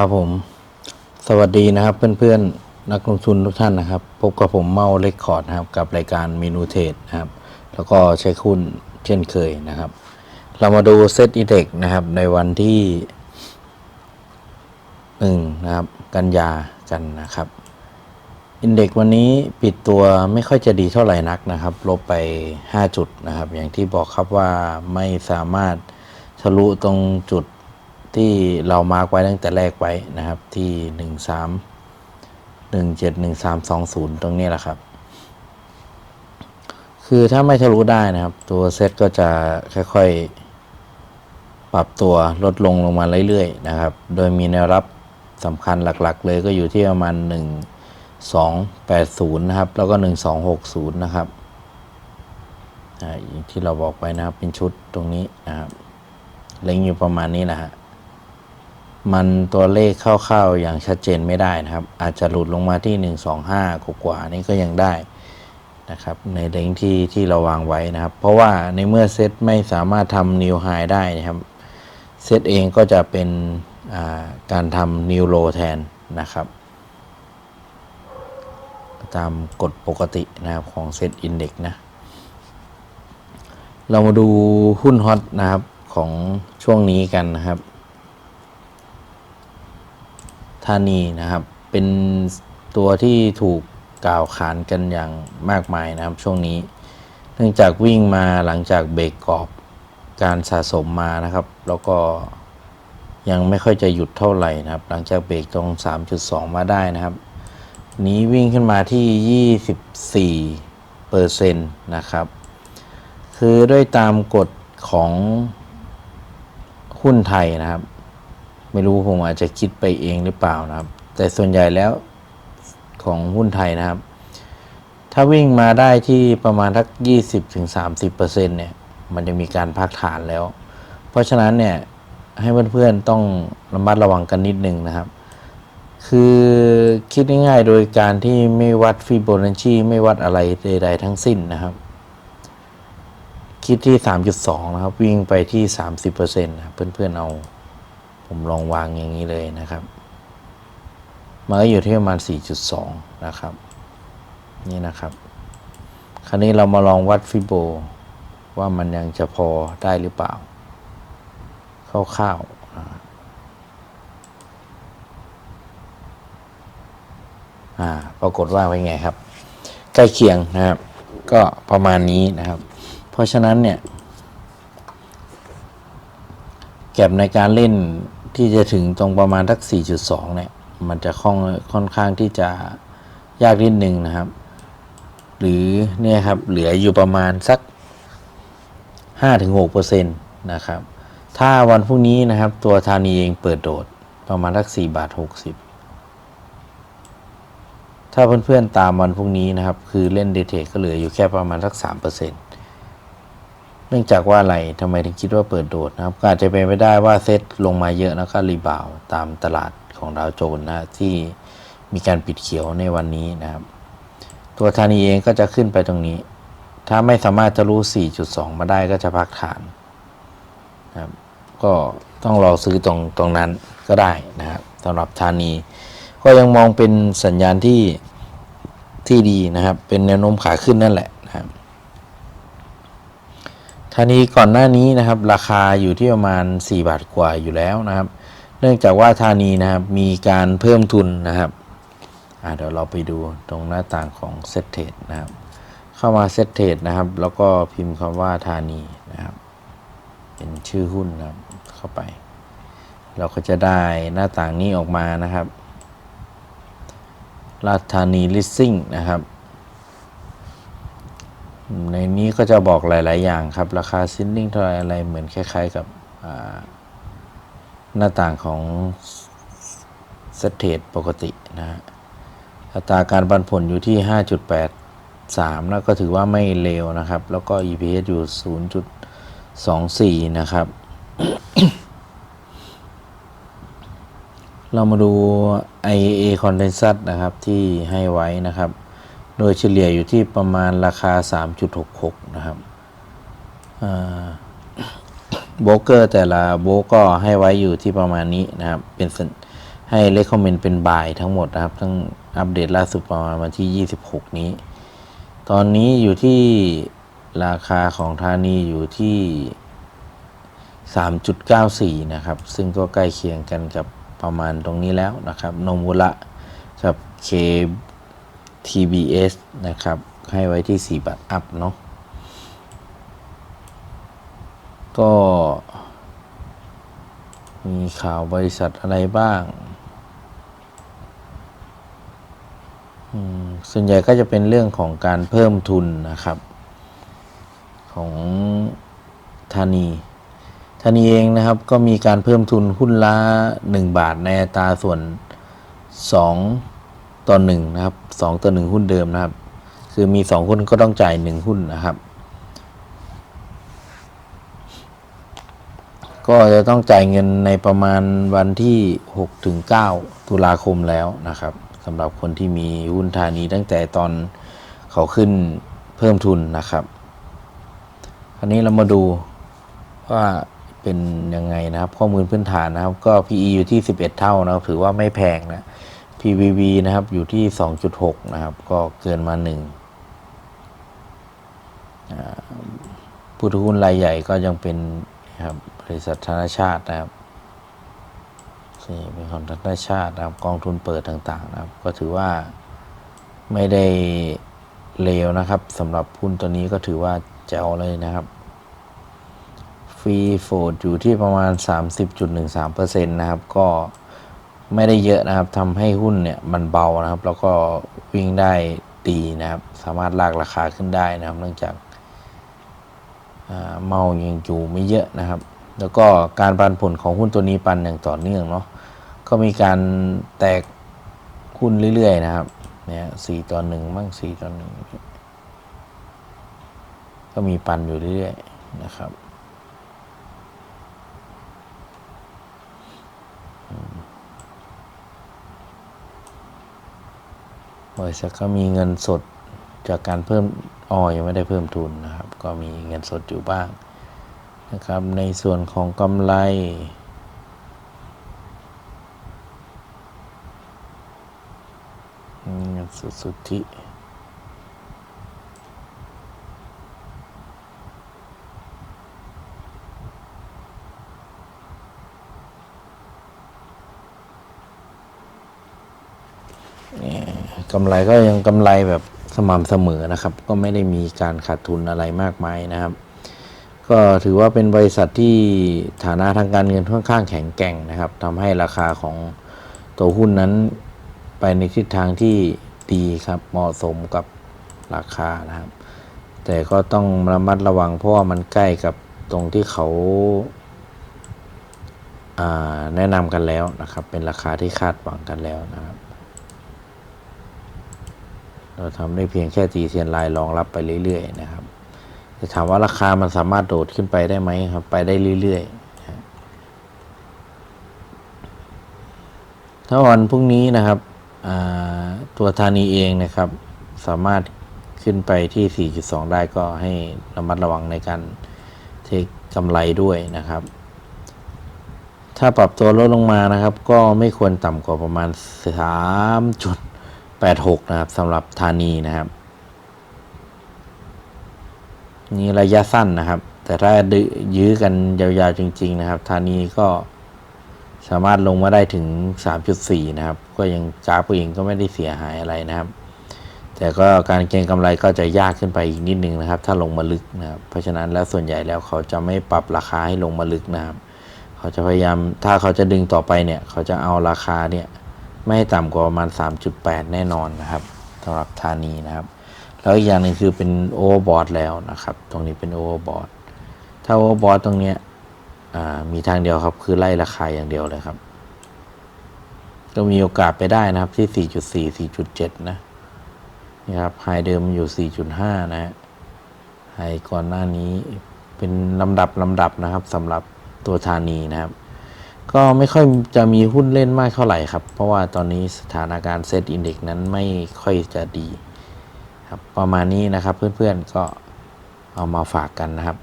ครับผม สวัสดีนะครับเพื่อนๆ นักลงทุนทุกท่านนะครับ พบกับผมเมาเลคคอร์ดนะครับกับรายการเมนูเทรดนะครับ แล้วก็ใช้คุณเช่นเคยนะครับ เรามาดูเซตอิเด็กนะครับในวันที่หนึ่งนะครับกันยากันนะครับอินเด็กวันนี้ปิดตัวไม่ค่อยจะดีเท่าไหร่นักนะครับ ลบไป 5 จุดนะครับ อย่างที่บอกครับว่าไม่สามารถทะลุตรงจุด ที่เรามาร์กไว้ตั้งแต่แรกไว้นะครับ ที่ 1 3 1 7 1 3 2 0 ตรงนี้แหละครับ คือถ้าไม่ทะลุได้นะครับ ตัวเซตก็จะค่อยๆ ปรับตัวลดลงลงมาเรื่อยๆ นะครับ โดยมีแนวรับสำคัญหลักๆ เลยก็อยู่ที่ประมาณ 1 280 นะครับ แล้วก็ 1260 นะครับอย่างที่เราบอกไปนะครับเป็นชุดตรงนี้นะครับเล็งอยู่ประมาณนี้นะฮะ มันตัวเลขคร่าๆอย่างชัดเจนไม่ได้นะครับ อาจจะหลุดลงมาที่ 125กว่านี่ก็ยังได้นะครับในเลงที่ที่เราวางไว้นะครับ เพราะว่าในเมื่อเซตไม่สามารถทำนิวไฮได้นะครับเซตเองก็จะเป็นาการทำนิวโลแทนนะครับ ตามกฎปกตินะครับของเซตอินเด็กนะ เรามาดูหุ้นฮอตนะครับของช่วงนี้กันนะครับ ธานีนะครับ เป็นตัวที่ถูกกล่าวขานกันอย่างมากมายนะครับ ช่วงนี้ เนื่องจากวิ่งมาหลังจากเบรกกรอบการสะสมมานะครับ แล้วก็ยังไม่ค่อยจะหยุดเท่าไหร่นะครับ หลังจากเบรกตรง 3.2 มาได้นะครับ นี้วิ่งขึ้นมาที่ 24เปอร์เซ็นต์นะครับ คือด้วยตามกฎของหุ้นไทยนะครับ ไม่รู้ผมอาจจะคิดไปเองหรือเปล่านะครับ แต่ส่วนใหญ่แล้วของหุ้นไทยนะครับ ถ้าวิ่งมาได้ที่ประมาณทัก 20-30%เนี่ย มันจะมีการพักฐานแล้ว เพราะฉะนั้นเนี่ยให้เพื่อนๆต้องระมัดระวังกันนิดนึงนะครับ คือคิดง่ายๆโดยการที่ไม่วัดฟิโบนัชชีไม่วัดอะไรใดๆทั้งสิ้นนะครับ คิดที่ 3.2 นะครับ วิ่งไปที่ 30%นะครับเพื่อนๆเอา ผมลองวางอย่างนี้เลยนะครับ มันก็อยู่ที่ประมาณ 4.2 นะครับ นี่นะครับ คราวนี้เรามาลองวัดฟิโบว่ามันยังจะพอได้หรือเปล่าคร่าวๆปรากฏว่าเป็นไงครับ ใกล้เคียงนะครับ ก็ประมาณนี้นะครับ เพราะฉะนั้นเนี่ย แก็บในการเล่น ที่จะถึงตรงประมาณทัก 4.2 เนี่ย มันจะค่อนค่อนข้างที่จะยากนิดนึงนะครับ หรือเนี่ยครับเหลืออยู่ประมาณสัก 5-6%นะครับ ถ้าวันพรุ่งนี้นะครับ ตัวธานีเองเปิดโดดประมาณทัก 4 บาท 60 ถ้าเพื่อนๆตามวันพรุ่งนี้นะครับ คือเล่นเดทเทก็เหลืออยู่แค่ประมาณสัก 3% เนื่องจากว่าอะไรทำไมถึงคิดว่าเปิดโดดนะครับก็อาจจะเป็นไปได้ว่าเซตลงมาเยอะแล้วก็รีบาวตามตลาดของดาวโจนส์นะที่มีการปิดเขียวในวันนี้นะครับ ตัวธานีเองก็จะขึ้นไปตรงนี้ ถ้าไม่สามารถจะรู้4.2 มาได้ก็จะพักฐานนะครับก็ต้องรอซื้อตรงตรงนั้นก็ได้นะครับสำหรับธานี ก็ยังมองเป็นสัญญาณที่ที่ดีนะครับ เป็นแนวโน้มขาขึ้นนั่นแหละ ธานีก่อนหน้านี้นะครับ ราคาอยู่ที่ประมาณ 4 บาทกว่าอยู่แล้วนะครับ เนื่องจากว่าธานีนะครับมีการเพิ่มทุนนะครับเดี๋ยวเราไปดูตรงหน้าต่างของเซตเทรดนะครับ เข้ามาเซตเทรดนะครับ แล้วก็พิมพ์คำว่าธานีนะครับ เป็นชื่อหุ้นนะครับเข้าไป เราก็จะได้หน้าต่างนี้ออกมานะครับราชธานีลิสซิ่งนะครับ ในนี้ก็จะบอกหลาย ๆ อย่างครับ ราคาซินดิ้งเท่าไรอะไรเหมือนคล้าย ๆ กับหน้าต่างของสเตทปกตินะฮะอัตราการปันผลอยู่ที่ 5.83 แล้วก็ถือว่าไม่เลวนะครับ แล้วก็ EPS อยู่ 0.24 นะครับ เรามาดู IA Condensat นะครับที่ให้ไว้นะครับ โดยเฉลี่ยอยู่ที่ประมาณราคา 3.66 นะครับโบรกเกอร์แต่ละโบรกก็ให้ไว้อยู่ที่ประมาณนี้นะครับ เป็นให้เลคคอมเมนต์เป็นบ่ายทั้งหมดนะครับ ทั้งอัปเดตล่าสุดประมาณวันที่ 26 นี้ ตอนนี้อยู่ที่ราคาของธานีอยู่ที่ 3.94 นะครับ ซึ่งก็ใกล้เคียงกันกับประมาณตรงนี้แล้วนะครับ นมุระกับเค TBS นะครับ ให้ไว้ที่ 4 บาทอัพเนาะก็มีข่าวบริษัทอะไรบ้าง ส่วนใหญ่ก็จะเป็นเรื่องของการเพิ่มทุนนะครับ ของธานีธานีเองนะครับก็มีการเพิ่มทุนหุ้นละ 1 บาทในอัตราส่วน 2 ต่อ1นะครับ2ต่อ1หุ้นเดิมนะครับ คือมี2หุ้นก็ต้องจ่าย1หุ้นนะครับ ก็จะต้องจ่ายเงินในประมาณวันที่6ถึง9ตุลาคมแล้วนะครับสำหรับคนที่มีหุ้นธานีตั้งแต่ตอนเขาขึ้นเพิ่มทุนนะครับคราวนี้เรามาดูว่าเป็นยังไงนะครับ ข้อมูลพื้นฐานนะครับ ก็ PE อยู่ที่ 11 เท่านะครับถือว่าไม่แพงนะ PBV นะครับอยู่ที่ 2.6 นะครับ ก็เกินมา1อ่าผู้ถือหุ้นรายใหญ่ก็ยังเป็นนะครับบริษัทธนชาตินะครับนี่เป็นของธนชาตินะครับกองทุนเปิดต่างๆนะครับ ก็ถือว่าไม่ได้เลวนะครับสำหรับหุ้นตัวนี้ก็ถือว่าแจ๋วเลยนะครับ ฟรีโฟดอยู่ที่ประมาณ 30.13%นะครับก็ ไม่ได้เยอะนะครับทำให้หุ้นเนี่ยมันเบานะครับ แล้วก็วิ่งได้ดีนะครับ สามารถลากราคาขึ้นได้นะครับ เนื่องจากเมายังอยู่ไม่เยอะนะครับ แล้วก็การปันผลของหุ้นตัวนี้ปันอย่างต่อเนื่องเนาะก็มีการแตกหุ้นเรื่อย ๆ นะครับเนี่ยสี่ต่อหนึ่งมั่งสี่ต่อหนึ่งก็มีปันอยู่เรื่อย ๆ นะครับ บริษัทก็มีเงินสดจากการเพิ่มออยังไม่ได้เพิ่มทุนนะครับ ก็มีเงินสดอยู่บ้างนะครับ ในส่วนของกำไร เงินสดสุทธิ กำไรก็ยังกำไรแบบสม่ำเสมอนะครับ ก็ไม่ได้มีการขาดทุนอะไรมากมายนะครับ ก็ถือว่าเป็นบริษัทที่ฐานะทางการเงินค่อนข้างแข็งแกร่งนะครับทำให้ราคาของตัวหุ้นนั้นไปในทิศทางที่ดีครับเหมาะสมกับราคานะครับ แต่ก็ต้องระมัดระวังเพราะว่ามันใกล้กับตรงที่เขาาแนะนำกันแล้วนะครับ เป็นราคาที่คาดหวังกันแล้วนะครับ เราทำได้เพียงแค่ตีเซียนลน์รองรับไปเรื่อยๆนะครับจะถามว่าราคามันสามารถโดดขึ้นไปได้ไหมครับ ไปได้เรื่อยๆถ้าวันพรุ่งนี้นะครับตัวธานีเองนะครับ สามารถขึ้นไปที่ 4.2 ได้ก็ให้ระมัดระวังในการเทคกำไรด้วยนะครับ ถ้าปรับตัวลดลงมานะครับ ก็ไม่ควรต่ำกว่าประมาณ 86 นะครับสำหรับธานีนะครับนี่ระยะสั้นนะครับ แต่ถ้าดื้อยื้อกันยาวๆจริง ๆ นะครับธานีก็สามารถลงมาได้ถึง 3.4 นะครับ ก็ยังจ้าตัวเองก็ไม่ได้เสียหายอะไรนะครับ แต่ก็การเก็งกำไรก็จะยากขึ้นไปอีกนิดนึงนะครับ ถ้าลงมาลึกนะครับ เพราะฉะนั้นแล้วส่วนใหญ่แล้วเขาจะไม่ปรับราคาให้ลงมาลึกนะครับ เขาจะพยายามถ้าเขาจะดึงต่อไปเนี่ย เขาจะเอาราคาเนี่ย ไม่ต่ำกว่าประมาณ 3.8 แน่นอนนะครับสำหรับธานีนะครับ แล้วอีกอย่างหนึ่งคือเป็นโอเวอร์บอทแล้วนะครับ ตรงนี้เป็นโอเวอร์บอทถ้าโอเวอร์บอทตรงเนี้ยมีทางเดียวครับ คือไล่ราคาอย่างเดียวเลยครับ ก็มีโอกาสไปได้นะครับที่ 4.4 4.7 นะนี่ครับไฮเดิมอยู่ 4.5 นะฮะไฮก่อนหน้านี้เป็นลำดับลำดับนะครับสำหรับตัวธานีนะครับ ก็ไม่ค่อยจะมีหุ้นเล่นมากเท่าไหร่ครับ เพราะว่าตอนนี้สถานการณ์เซตอินเด็กนั้นไม่ค่อยจะดีครับประมาณนี้นะครับเพื่อนๆก็เอามาฝากกันนะครับ